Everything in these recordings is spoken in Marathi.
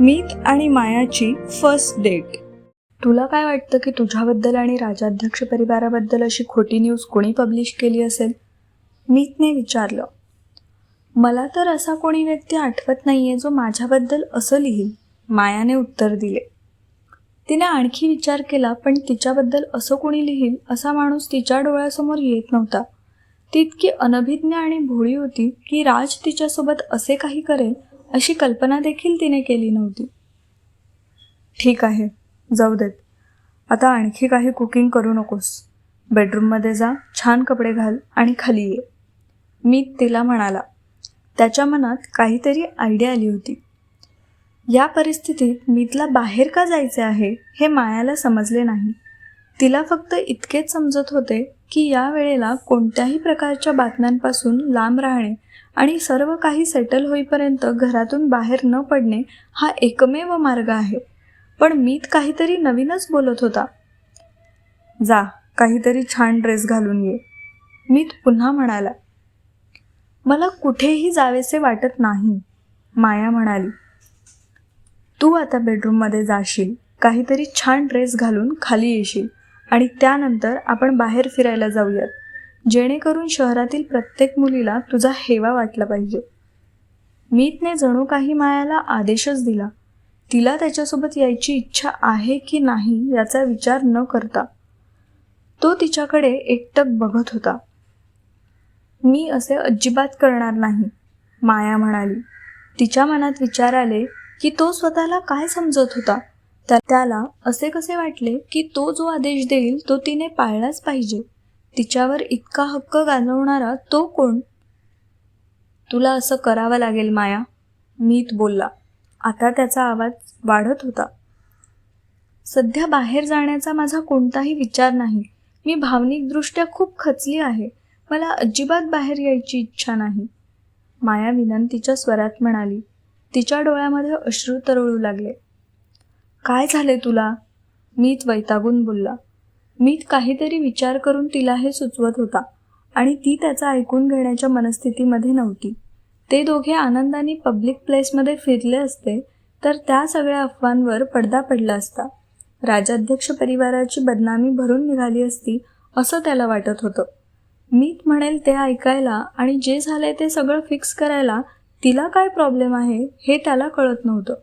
मीत आणि मायाची फर्स्ट डेट तुला काय वाटतं की तुझ्याबद्दल आणि राजाध्यक्ष परिवाराबद्दल अशी खोटी न्यूज कोणी पब्लिश केली असेल? मीतने विचारलं. मला तर असा कोणी व्यक्ती आठवत नाहीये जो माझ्याबद्दल असं लिहील. मायाने उत्तर दिले. तिने आणखी विचार केला पण तिच्याबद्दल असं कोणी लिहील असा माणूस तिच्या डोळ्यासमोर येत नव्हता. ती इतकी अनभिज्ञ आणि भोळी होती की राज तिच्यासोबत असे काही करेल अशी कल्पना देखील तिने केली नव्हती. ठीक आहे जाऊ देत. आता आणखी काही कुकिंग करू नकोस. बेडरूममध्ये जा छान कपडे घाल आणि खाली ये. मी तिला म्हणाला. त्याच्या मनात काहीतरी आयडिया आली होती. या परिस्थितीत मीतला बाहेर का जायचे आहे हे मायाला समजले नाही. तिला फक्त इतकेच समजत होते की या वेळेला कोणत्याही प्रकारच्या बातम्यांपासून लांब राहणे आणि सर्व काही सेटल होईपर्यंत घरातून बाहेर न पडणे हा एकमेव मार्ग आहे. पण मीत काहीतरी नवीनच बोलत होता. जा काहीतरी छान ड्रेस घालून ये मीत पुन्हा म्हणाला. मला कुठेही जावेसे वाटत नाही माया म्हणाली. तू आता बेडरूममध्ये जाशील काहीतरी छान ड्रेस घालून खाली येशील आणि त्यानंतर आपण बाहेर फिरायला जाऊयात. जेणेकरून शहरातील प्रत्येक मुलीला तुझा हेवा वाटला पाहिजे. मीतने जणू काही मायाला आदेशच दिला. तिला त्याच्यासोबत यायची इच्छा आहे की नाही याचा विचार न करता. तो तिच्याकडे एकटक बघत होता. मी असे अजिबात करणार नाही माया म्हणाली. तिच्या मनात विचार आले की तो स्वतःला काय समजत होता? त्याला असे कसे वाटले की तो जो आदेश देईल तो तिने पाळलाच पाहिजे. तिच्यावर इतका हक्क गाजवणारा तो कोण? तुला असं करावं लागेल माया. मीत बोलला. आता त्याचा आवाज वाढत होता. सध्या बाहेर जाण्याचा माझा कोणताही विचार नाही. मी भावनिकदृष्ट्या खूप खचली आहे. मला अजिबात बाहेर यायची इच्छा नाही. माया विनंतीच्या स्वरात म्हणाली. तिच्या डोळ्यामध्ये अश्रू तरळू लागले. काय झाले तुला? मीत वैतागून बोलला. मीत काहीतरी विचार करून तिला हे सुचवत होता आणि ती त्याचा ऐकून घेण्याच्या मनस्थितीमध्ये नव्हती. ते दोघे आनंदाने पब्लिक प्लेसमध्ये फिरले असते तर त्या सगळ्या अफवांवर पडदा पडला असता. राजाध्यक्ष परिवाराची बदनामी भरून निघाली असती असं त्याला वाटत होतं. मीत म्हणेल ते ऐकायला आणि जे झाले ते सगळं फिक्स करायला तिला काय प्रॉब्लेम आहे हे त्याला कळत नव्हतं.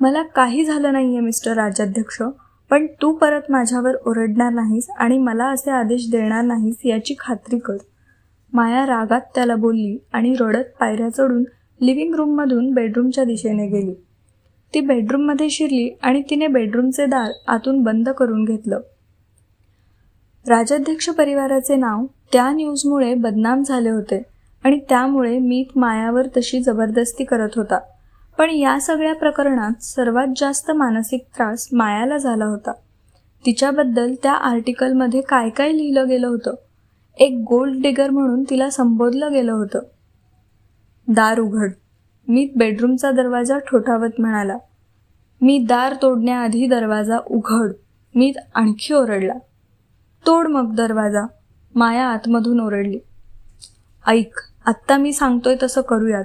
मला काही झालं नाही आहे मिस्टर राजाध्यक्ष. पण तू परत माझ्यावर ओरडणार नाहीस आणि मला असे आदेश देणार नाहीस याची खात्री कर. माया रागात त्याला बोलली आणि रडत पायऱ्या चढून लिव्हिंग रूममधून बेडरूमच्या दिशेने गेली. ती बेडरूममध्ये शिरली आणि तिने बेडरूमचे दार आतून बंद करून घेतलं. राजाध्यक्ष परिवाराचे नाव त्या न्यूजमुळे बदनाम झाले होते आणि त्यामुळे मीत मायावर तशी जबरदस्ती करत होता. पण या सगळ्या प्रकरणात सर्वात जास्त मानसिक त्रास मायाला झाला होता. तिच्याबद्दल त्या आर्टिकलमध्ये काय काय लिहिलं गेलं होतं? एक गोल्ड डिगर म्हणून तिला संबोधलं गेलं होतं. दार उघड. मी बेडरूमचा दरवाजा ठोठावत म्हणाला. मी दार तोडण्याआधी दरवाजा उघड. मी आणखी ओरडला. तोड मग दरवाजा. माया आतमधून ओरडली. ऐक आत्ता मी सांगतोय तसं करूयात.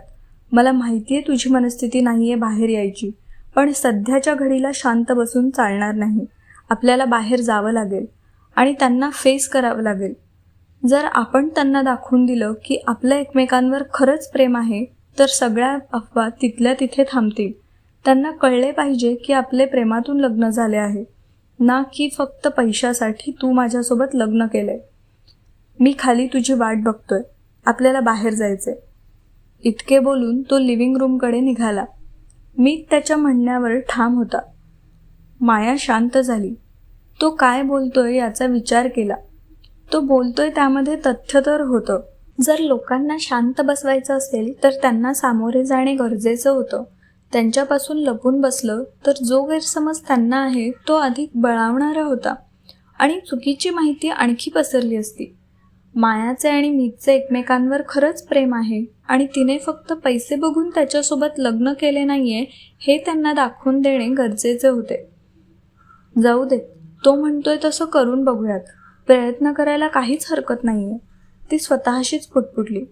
मला माहिती आहे तुझी मनस्थिती नाही आहे बाहेर यायची. पण सध्याच्या घडीला शांत बसून चालणार नाही. आपल्याला बाहेर जावं लागेल. आणि त्यांना फेस करावं लागेल. जर आपण त्यांना दाखवून दिलं की आपलं एकमेकांवर खरंच प्रेम आहे तर सगळ्या अफवा तिथल्या तिथे थांबतील. त्यांना कळले पाहिजे की आपले प्रेमातून लग्न झाले आहे. ना की फक्त पैशासाठी तू माझ्यासोबत लग्न केलंय. मी खाली तुझी वाट बघतोय. आपल्याला बाहेर जायचंय. इतके बोलून तो लिव्हिंग रूमकडे निघाला. मी त्याच्या म्हणण्यावर ठाम होता. माया शांत झाली. तो काय बोलतोय याचा विचार केला. तो बोलतोय त्यामध्ये तथ्य तर होतं. जर लोकांना शांत बसवायचं असेल तर त्यांना सामोरे जाणे गरजेचं होतं. त्यांच्यापासून लपून बसलं तर जो गैरसमज त्यांना आहे तो अधिक बळावणारा होता. आणि चुकीची माहिती आणखी पसरली असती. मायाचे आणि मीतचे एकमेकांवर खरंच प्रेम आहे. आणि तिने फक्त पैसे बघून त्याच्यासोबत लग्न केले नाहीये हे त्यांना दाखवून देणे गरजेचे होते. जाऊ दे तो म्हणतोय तसं करून बघूयात. प्रयत्न करायला काहीच हरकत नाहीये. ती स्वतःशीच पुटपुटली.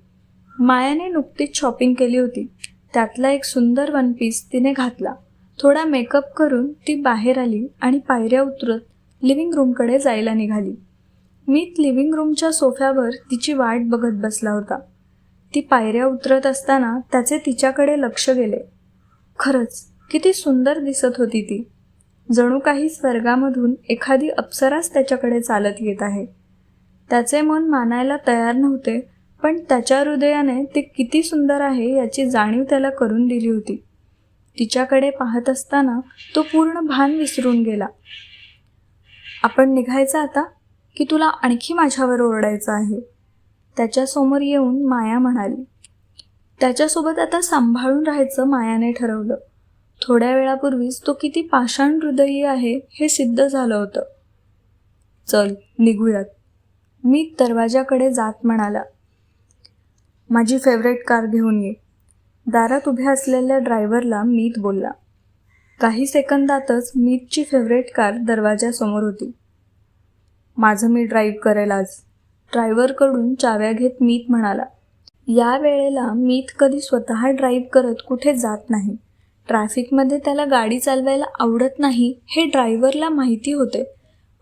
मायाने नुकतीच शॉपिंग केली होती. त्यातला एक सुंदर वन पीस तिने घातला. थोडा मेकअप करून ती बाहेर आली आणि पायऱ्या उतरत लिव्हिंग रूमकडे जायला निघाली. मीत लिव्हिंग रूमच्या सोफ्यावर तिची वाट बघत बसला होता. ती पायऱ्या उतरत असताना त्याचे तिच्याकडे लक्ष गेले. खरंच किती सुंदर दिसत होती ती. जणू काही स्वर्गामधून एखादी अप्सराच त्याच्याकडे चालत येत आहे. त्याचे मन मानायला तयार नव्हते पण त्याच्या हृदयाने ते किती सुंदर आहे याची जाणीव त्याला करून दिली होती. तिच्याकडे पाहत असताना तो पूर्ण भान विसरून गेला. आपण निघायचं आता? की तुला आणखी माझ्यावर ओरडायचं आहे? त्याच्यासमोर येऊन माया म्हणाली त्याच्यासोबत आता सांभाळून राहायचं मायाने ठरवलं. थोड्या वेळापूर्वीच तो किती पाषाण हृदयी आहे हे सिद्ध झालं होतं. चल निघूयात. मी दरवाजाकडे जात म्हणाला माझी फेवरेट कार घेऊन ये. दारात उभ्या असलेल्या ड्रायव्हरला मीत बोलला. काही सेकंदातच मीतची फेवरेट कार दरवाजासमोर होती. माझं मी ड्राईव्ह करेल आज. ड्रायव्हरकडून चाव्या घेत मीत म्हणाला या वेळेला मीत कधी स्वतः ड्राईव्ह करत कुठे जात नाही. ट्रॅफिकमध्ये त्याला गाडी चालवायला आवडत नाही हे ड्रायव्हरला माहिती होते.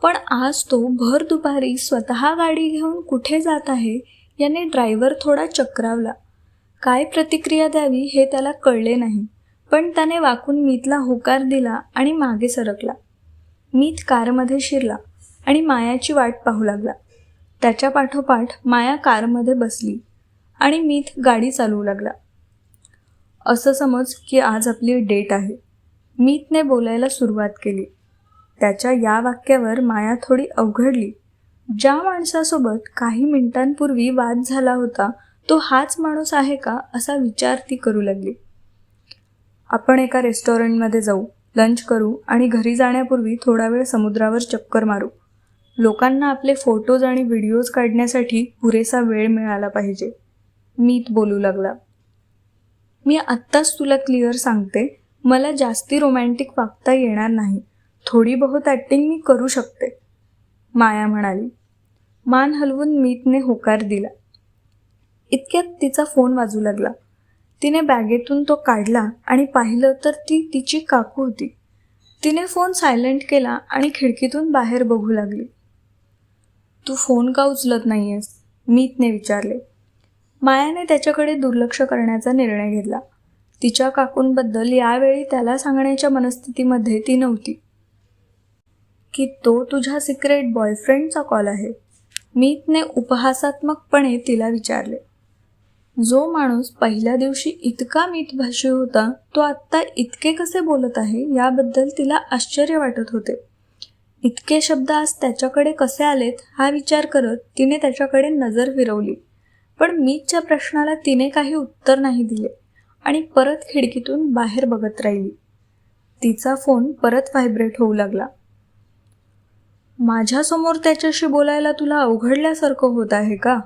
पण आज तो भर दुपारी स्वतः गाडी घेऊन कुठे जात आहे याने ड्रायव्हर थोडा चक्रावला. काय प्रतिक्रिया द्यावी हे त्याला कळले नाही पण त्याने वाकून मीतला होकार दिला आणि मागे सरकला. मीत कारमध्ये शिरला आणि मायाची वाट पाहू लागला. त्याच्या पाठोपाठ माया कारमध्ये बसली आणि मीत गाडी चालवू लागला. असं समज की आज आपली डेट आहे. मीतने बोलायला सुरुवात केली. त्याच्या या वाक्यावर माया थोडी अवघडली. ज्या माणसासोबत काही मिनिटांपूर्वी वाद झाला होता तो हाच माणूस आहे का असा विचार ती करू लागली. आपण एका रेस्टॉरंटमध्ये जाऊ लंच करू आणि घरी जाण्यापूर्वी थोडा वेळ समुद्रावर चक्कर मारू. लोकांना आपले फोटोज आणि व्हिडिओज काढण्यासाठी पुरेसा वेळ मिळाला पाहिजे. मीत बोलू लागला. मी आत्ताच तुला क्लिअर सांगते मला जास्ती रोमॅन्टिक वागता येणार नाही. थोडी बहुत ॲक्टिंग मी करू शकते. माया म्हणाली. मान हलवून मीतने होकार दिला. इतक्यात तिचा फोन वाजू लागला. तिने बॅगेतून तो काढला आणि पाहिलं तर ती तिची काकू होती. तिने फोन सायलेंट केला आणि खिडकीतून बाहेर बघू लागली. तू फोन का उचलत नाहीयेस? मीतने विचारले. मायाने त्याच्याकडे दुर्लक्ष करण्याचा निर्णय घेतला. तिच्या काकूंबद्दल यावेळी त्याला सांगण्याच्या मनस्थितीमध्ये ती नव्हती. की तो तुझ्या सिक्रेट बॉयफ्रेंडचा कॉल आहे. मीतने उपहासात्मकपणे तिला विचारले. जो माणूस पहिल्या दिवशी इतका मितभाषी होता तो आत्ता इतके कसे बोलत आहे याबद्दल तिला आश्चर्य वाटत होते. इतके शब्द आज त्याच्याकडे कसे आलेत हा विचार करत तिने त्याच्याकडे नजर फिरवली. पण मीच्या प्रश्नाला तिने काही उत्तर नाही दिले आणि परत खिडकीतून बाहेर बघत राहिली. तिचा फोन परत व्हायब्रेट होऊ लागला. माझ्यासमोर त्याच्याशी बोलायला तुला अवघडल्यासारखं होत आहे का?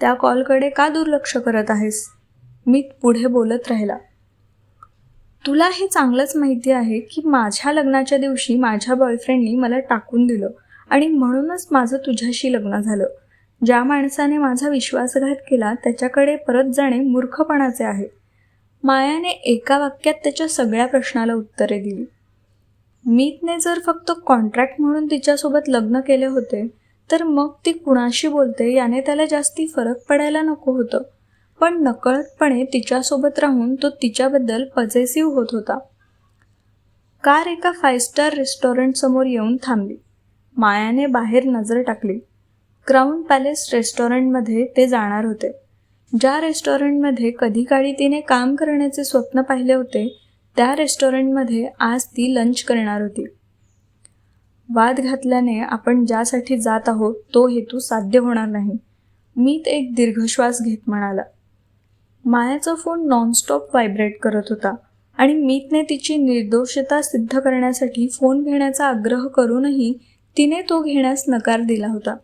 त्या कॉलकडे का दुर्लक्ष करत आहेस? मी पुढे बोलत राहिला. तुला हे चांगलंच माहिती आहे की माझ्या लग्नाच्या दिवशी माझ्या बॉयफ्रेंडनी मला टाकून दिलं आणि म्हणूनच माझं तुझ्याशी लग्न झालं. ज्या माणसाने माझा विश्वासघात केला त्याच्याकडे परत जाणे मूर्खपणाचे आहे. मायाने एका वाक्यात त्याच्या सगळ्या प्रश्नाला उत्तरे दिली. मीतने जर फक्त कॉन्ट्रॅक्ट म्हणून तिच्यासोबत लग्न केले होते तर मग ती कुणाशी बोलते याने त्याला जास्ती फरक पडायला नको होतं. पण नकळतपणे तिच्यासोबत राहून तो तिच्याबद्दल पजेसिव्ह होत होता. कार एका फाईव्ह स्टार रेस्टॉरंटसमोर येऊन थांबली. मायाने बाहेर नजर टाकली. क्राऊन पॅलेस रेस्टॉरंटमध्ये ते जाणार होते. ज्या रेस्टॉरंटमध्ये कधी काळी तिने काम करण्याचे स्वप्न पाहिले होते त्या रेस्टॉरंटमध्ये आज ती लंच करणार होती. वाद घातल्याने आपण ज्यासाठी जात आहोत तो हेतू साध्य होणार नाही. मीत एक दीर्घश्वास घेत म्हणाला. मायाचा फोन नॉनस्टॉप व्हायब्रेट करत होता आणि मीतने तिची निर्दोषता सिद्ध करण्यासाठी फोन घेण्याचा आग्रह करूनही तिने तो घेण्यास नकार दिला होता.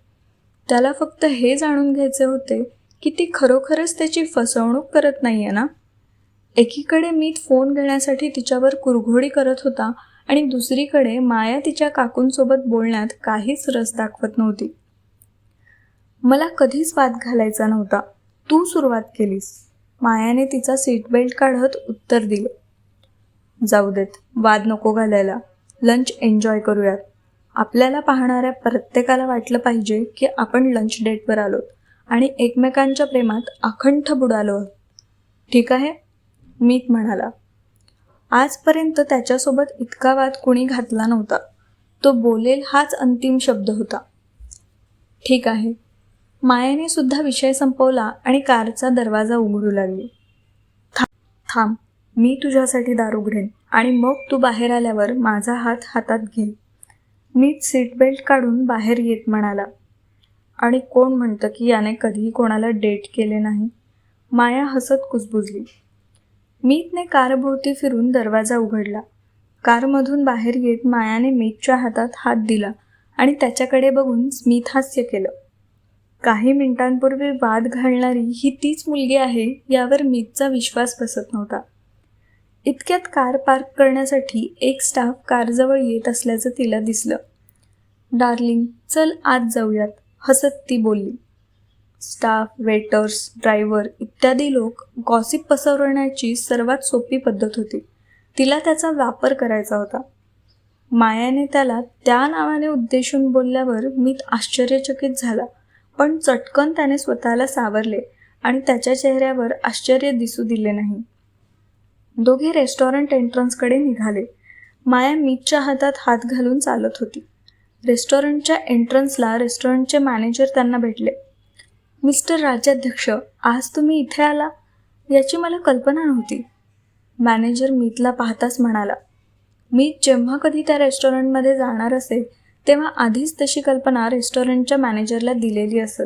त्याला फक्त हे जाणून घ्यायचे होते की ती खरोखरच त्याची फसवणूक करत नाहीये ना? एकीकडे मीत फोन घेण्यासाठी तिच्यावर कुरघोडी करत होता आणि दुसरीकडे माया तिच्या काकूंसोबत बोलण्यात काहीच रस दाखवत नव्हती. मला कधीच वाद घालायचा नव्हता. तू सुरुवात केलीस. मायाने तिचा सीट बेल्ट काढत उत्तर दिलं. जाऊ देत वाद नको घालायला. लंच एन्जॉय करूयात. आपल्याला पाहणाऱ्या प्रत्येकाला वाटलं पाहिजे की आपण लंच डेटवर आलोत आणि एकमेकांच्या प्रेमात अखंड बुडालो आहोत. ठीक आहे मीत म्हणाला. आजपर्यंत त्याच्यासोबत इतका वाद कुणी घातला नव्हता. तो बोलेल हाच अंतिम शब्द होता. ठीक आहे मायाने सुद्धा विषय संपवला आणि कारचा दरवाजा उघडू लागली. थांब थांब मी तुझ्यासाठी दार उघडेन आणि मग तू बाहेर आल्यावर माझा हात हातात घे. मीच सीट बेल्ट काढून बाहेर येत म्हणाला. आणि कोण म्हणतं की याने कधीही कोणाला डेट केले नाही? माया हसत कुजबुजली. मीतने कारभोवती फिरून दरवाजा उघडला. कारमधून बाहेर येत मायाने मीतच्या हातात हात दिला आणि त्याच्याकडे बघून स्मित हास्य केलं. काही मिनिटांपूर्वी वाद घालणारी ही तीच मुलगी आहे यावर मीतचा विश्वास बसत नव्हता. इतक्यात कार पार्क करण्यासाठी एक स्टाफ कारजवळ येत असल्याचं तिला दिसलं. डार्लिंग चल आत जाऊयात हसत ती बोलली. स्टाफ वेटर्स ड्रायव्हर इत्यादी लोक गॉसिप पसरवण्याची सर्वात सोपी पद्धत होती. तिला त्याचा वापर करायचा होता. मायाने त्याला त्या नावाने उद्देशून बोलल्यावर मीत आश्चर्यचकित झाला. पण चटकन त्याने स्वतःला सावरले आणि त्याच्या चेहऱ्यावर आश्चर्य दिसू दिले नाही. दोघे रेस्टॉरंट एंट्रन्सकडे निघाले. माया मीतच्या हातात हात घालून चालत होती. रेस्टॉरंटच्या एंट्रन्सला रेस्टॉरंटचे मॅनेजर त्यांना भेटले. मिस्टर राज्याध्यक्ष आज तुम्ही इथे आला? याची मला कल्पना नव्हती. मॅनेजर मीतला पाहताच म्हणाला मीत जेव्हा कधी त्या रेस्टॉरंटमध्ये जाणार असेल तेव्हा आधीच तशी कल्पना रेस्टॉरंटच्या मॅनेजरला दिलेली असत.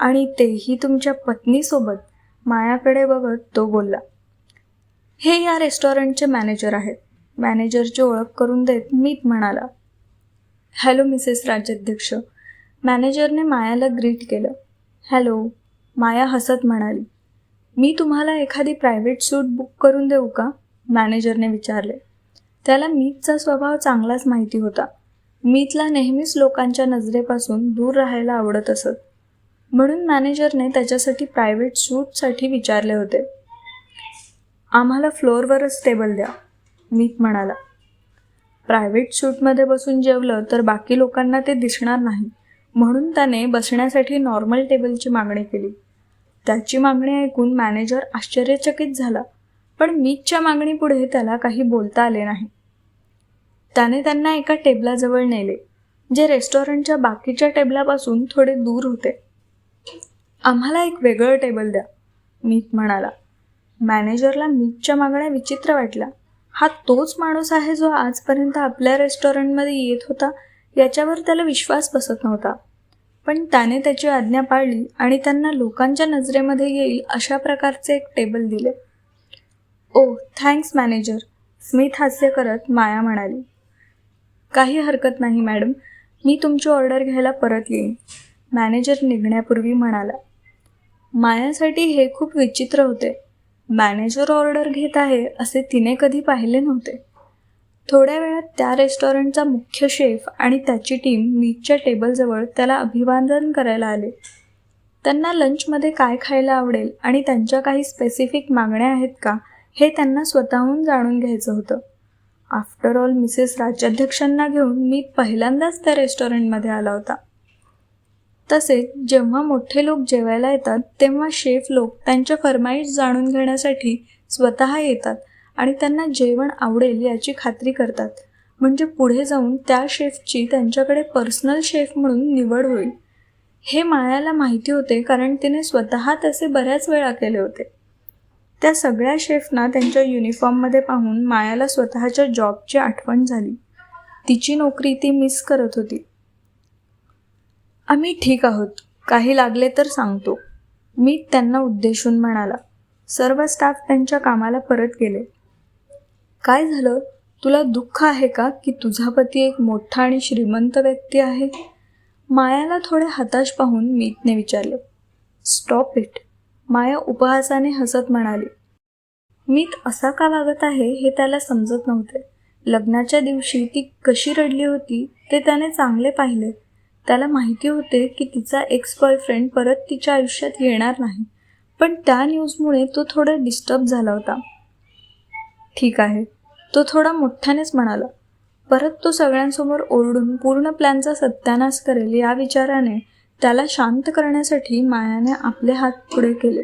आणि तेही तुमच्या पत्नीसोबत मायाकडे बघत तो बोलला हे या रेस्टॉरंटचे मॅनेजर आहेत. मॅनेजरची ओळख करून देत मीत म्हणाला. हॅलो मिसेस राज्याध्यक्ष. मॅनेजरने मायाला ग्रीट केलं. हॅलो माया हसत म्हणाली मी तुम्हाला एखादी प्रायव्हेट सूट बुक करून देऊ का? मॅनेजरने विचारले. त्याला मीतचा स्वभाव चांगलाच माहिती होता. मीतला नेहमीच लोकांच्या नजरेपासून दूर राहायला आवडत असत. म्हणून मॅनेजरने त्याच्यासाठी प्रायव्हेट सूटसाठी विचारले होते. आम्हाला फ्लोअरवरच टेबल द्या मीत म्हणाला. प्रायव्हेट सूटमध्ये बसून जेवलं तर बाकी लोकांना ते दिसणार नाही म्हणून त्याने बसण्यासाठी नॉर्मल टेबलची मागणी केली. त्याची मागणी ऐकून मॅनेजर आश्चर्यचकित झाला पण मीतच्या मागणीपुढे त्याला काही बोलता आले नाही. त्याने त्यांना एका टेबलाजवळ नेले जे रेस्टॉरंटच्या बाकीच्या टेबलापासून थोडे दूर होते. आम्हाला एक वेगळं टेबल द्या मीत म्हणाला. मॅनेजरला मीतच्या मागण्या विचित्र वाटल्या. हा तोच माणूस आहे जो आजपर्यंत आपल्या रेस्टॉरंटमध्ये येत होता याच्यावर त्याला विश्वास बसत नव्हता. पण त्याने त्याची आज्ञा पाळली आणि त्यांना लोकांच्या नजरेमध्ये येईल अशा प्रकारचे एक टेबल दिले. ओ थँक्स मॅनेजर स्मिथ हास्य करत माया म्हणाली. काही हरकत नाही मॅडम. मी तुमची ऑर्डर घ्यायला परत येईन. मॅनेजर निघण्यापूर्वी म्हणाला मायासाठी हे खूप विचित्र होते. मॅनेजर ऑर्डर घेत आहे असे तिने कधी पाहिले नव्हते. थोड्या वेळात त्या रेस्टॉरंटचा मुख्य शेफ आणि त्याची टीम मीटच्या टेबलजवळ त्याला अभिवादन करायला आले. त्यांना लंचमध्ये काय खायला आवडेल आणि त्यांच्या काही स्पेसिफिक मागण्या आहेत का हे त्यांना स्वतःहून जाणून घ्यायचं होतं. आफ्टर ऑल मिसेस राज्याध्यक्षांना घेऊन मी पहिल्यांदाच त्या रेस्टॉरंटमध्ये आला होता. तसेच जेव्हा मोठे लोक जेवायला येतात तेव्हा शेफ लोक त्यांच्या फरमाईश जाणून घेण्यासाठी स्वतः येतात आणि त्यांना जेवण आवडेल याची खात्री करतात. म्हणजे पुढे जाऊन त्या शेफची त्यांच्याकडे पर्सनल शेफ म्हणून निवड होईल. हे मायाला माहिती होते कारण तिने स्वतः तसे बऱ्याच वेळा केले होते. त्या सगळ्या शेफना त्यांच्या युनिफॉर्ममध्ये पाहून मायाला स्वतःच्या जॉबची आठवण झाली. तिची नोकरी ती मिस करत होती. आम्ही ठीक आहोत. काही लागले तर सांगतो. मी त्यांना उद्देशून म्हणाला. सर्व स्टाफ त्यांच्या कामाला परत गेले. काय झालं? तुला दुःख आहे का की तुझा पती एक मोठा आणि श्रीमंत व्यक्ती आहे? मायाला थोडे हताश पाहून मीतने विचारले. स्टॉप इट माया उपहासाने हसत म्हणाली मीत असा का वागत आहे हे त्याला समजत नव्हते. लग्नाच्या दिवशी ती कशी रडली होती ते त्याने चांगले पाहिले. त्याला माहिती होते की तिचा एक्स बॉयफ्रेंड परत तिच्या आयुष्यात येणार नाही. पण त्या न्यूजमुळे तो थोडा डिस्टर्ब झाला होता. ठीक आहे. तो थोडा मोठ्यानेच म्हणाला परत तो सगळ्यांसमोर ओरडून पूर्ण प्लॅनचा सत्यानाश करेल या विचाराने त्याला शांत करण्यासाठी मायाने आपले हात पुढे केले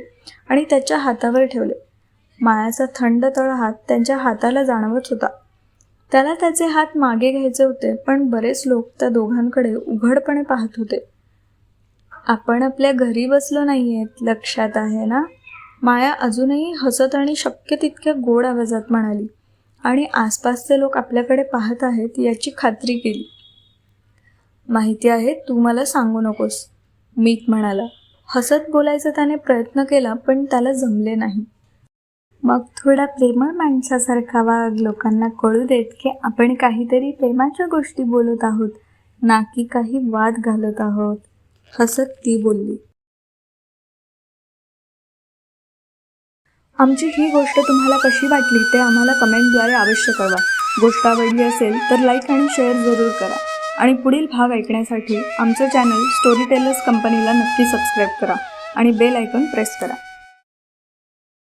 आणि त्याच्या हातावर ठेवले. मायाचा थंड तळ हात त्यांच्या हाताला जाणवत होता. त्याला त्याचे हात मागे घ्यायचे होते पण बरेच लोक त्या दोघांकडे उघडपणे पाहत होते. आपण आपल्या घरी बसलो नाही आहेत लक्षात आहे ना? माया अजूनही हसत आणि शक्य तितक्या गोड आवाजात म्हणाली. आणि आसपासचे लोक आपल्याकडे पाहत आहेत याची खात्री केली. माहिती आहे तू मला सांगू नकोस. मीत म्हणाला. हसत बोलायचा त्याने प्रयत्न केला पण त्याला जमले नाही. मग थोडा प्रेमळ माणसासारखा वाग लोकांना कळू देत की आपण काहीतरी प्रेमाच्या गोष्टी बोलत आहोत ना की काही वाद घालत आहोत. हसत ती बोलली. आमची ही गोष्ट तुम्हाला कशी वाटली ते आम्हाला कमेंटद्वारे अवश्य कळवा. गोष्ट आवडली असेल तर लाईक आणि शेअर जरूर करा. आणि पुढील भाग ऐकण्यासाठी आमचं चॅनल स्टोरी टेलर्स कंपनीला नक्की सबस्क्राईब करा आणि बेल आयकॉन प्रेस करा.